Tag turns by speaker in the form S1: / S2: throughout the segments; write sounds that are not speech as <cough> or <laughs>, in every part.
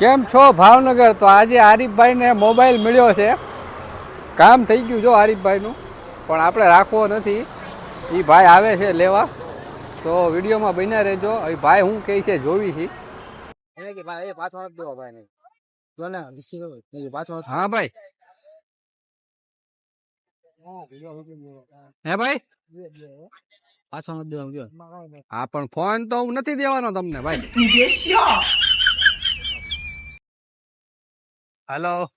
S1: કેમ છો ભાવનગર? તો આજે આરીફભાઈને મોબાઈલ મળ્યો છે. કામ થઈ ગયું જો આરીફભાઈનું પણ આપણે રાખવો નથી. એ ભાઈ આવે છે લેવા. તો વિડીયોમાં બન્યા રહેજો. એ ભાઈ હું કહે છે જોવી છે.
S2: એને કે ભાઈ એ પાછો નથી દેવો ભાઈ ને જો ને ડિસ્ટ્રિક્ટ હોય નહીં, પાછો
S1: હા ભાઈ. હે ભાઈ?
S2: પાછો નથી દેવો
S1: હા પણ ફોન તો હું નથી દેવાનો તમને ભાઈ. હાલો.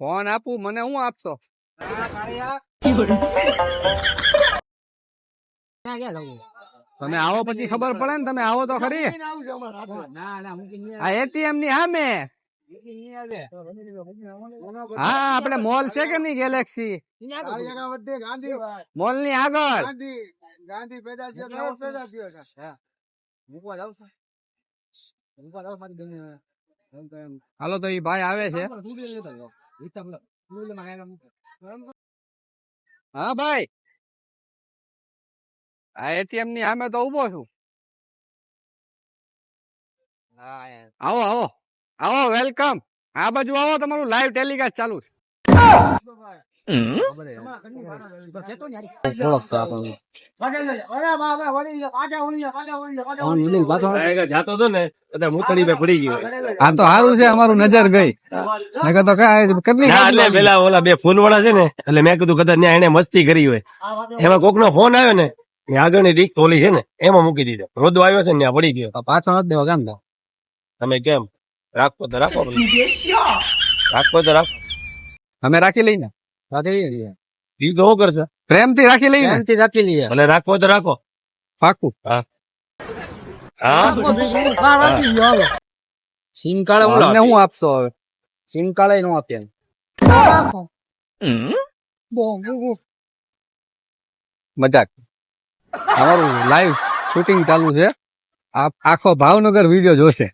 S1: ફોન આપું, મને હું આપશો?
S2: ક્યાં ગયા લોકો
S1: તમે આવો પછી ખબર પડે ને, તમે આવો તો ખરી.
S2: ના ના મૂકી નહીં
S1: આ એટીએમની સામે.
S2: મૂકી નહીં આવે
S1: હા, આપણે મોલ છે કે નહીં ગેલેક્સી મોલની આગળ
S2: મૂકવા જાવ છો? મૂકવા જાવ મારી બેન એમ તો એમ
S1: હાલો તો એ ભાઈ આવે છે. હા ભાઈ. આ એટીએમની સામે તો ઊભો છું. આવો આવો. આવો વેલકમ. આ બાજુ આવો તમારું લાઈવ ટેલિકાસ્ટ ચાલુ છે.
S3: જાતો
S1: તો સારું છે અમારું નજર ગઈ.
S3: મેં ઓલા બે ફોન વાળા છે ને એટલે મેં કીધું કદાચ ત્યાં એને મસ્તી કરી હોય. એમાં કોક નો ફોન આવ્યો ને આગળની રીક ટોલી છે ને એમાં મૂકી દીધો. રોદો આવ્યો છે ને ત્યાં પડી ગયો.
S2: પાછો નથી દેવા કેમ
S3: તમે કેમ? રાખો તો રાખો. રાખો તો રાખો.
S1: અમે રાખી લઈને.
S2: રાખી
S3: ઈ તો શું કરશે?
S1: પ્રેમથી રાખી લઈને
S2: શાંતિ રાખી લઈએ.
S3: ભલે રાખો તો રાખો.
S1: પાકું.
S3: હા.
S2: સિમ કાર્ડ
S1: અમને હું આપશો હવે?
S2: સિમ કાર્ડ નો આપીએ
S1: મજાક. અમારું લાઈવ શૂટિંગ ચાલુ છે. આ આખો ભાવનગર વીડિયો જોશે.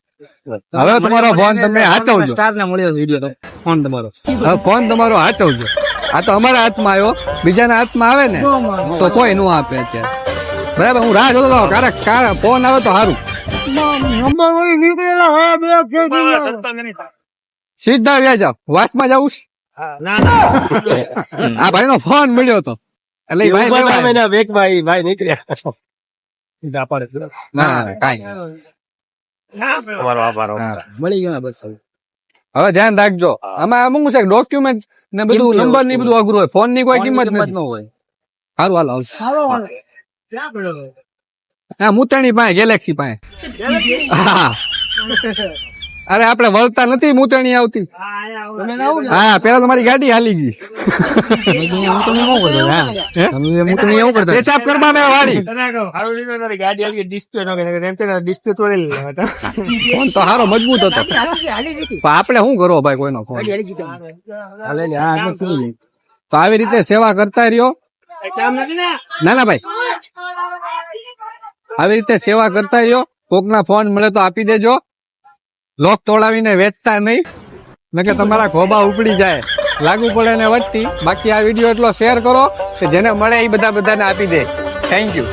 S1: હવે તમારો ફોન તમે હાચવજો.
S2: સ્ટાર ને મળ્યો વીડિયો ફોન તમારો.
S1: હવે ફોન તમારો હાચવજો. આ તો અમારા હાથમાં આવ્યો બીજાના હાથમાં આવે ને તો કોઈ નું આપે છે બરાબર હું રાહ જોતો હતો ક્યારેક ક્યારે ફોન આવે તો સારું સીધા વ્યા જાવ વાસમાં જવું આ ભાઈ નો ફોન મળ્યો હતો એટલે ભાઈ
S3: નીકળ્યા સીધા પાડે
S1: ના, ના ના, કાંઈ.
S2: મળી ગયો બસ
S1: હવે ધ્યાન રાખજો. આમાં અમુક છે ડોક્યુમેન્ટ ને બધું
S2: નંબરની
S1: બધું અઘરું હોય. ફોનની કોઈ કિંમત
S2: ન હોય.
S1: સારું હાલો સારો હા. મુતાણી પાસે ગેલેક્સી પાસે. હા. <laughs> અરે આપણે વળતા નથી મુતણી આવતી. હા પેલા તો મારી ગાડી હાલી ગઈ.
S2: હું. એવું કરતા. પેશાબ
S1: કરવા
S2: મેં વાળી. ગાડી હાલી ડિસ્પ્લે નો
S1: પેશાબ કરવા મેં ફોન તો સારો મજબૂત હતો. પણ આપણે શું કરો ભાઈ કોઈનો ફોન? તો આવી રીતે સેવા કરતા રહ્યો? ના ના ભાઈ. આવી રીતે સેવા કરતા રહ્યો? કોકના ફોન મળે તો આપી દેજો. લોક તોડાવીને વેચતા નહીં. નકે તમારા ખોબા ઉપડી જાય. લાગુ પડે ને વધતી. બાકી આ વીડિયો એટલો શેર કરો કે જેને મળે એ બધા બધાને આપી દે. Thank you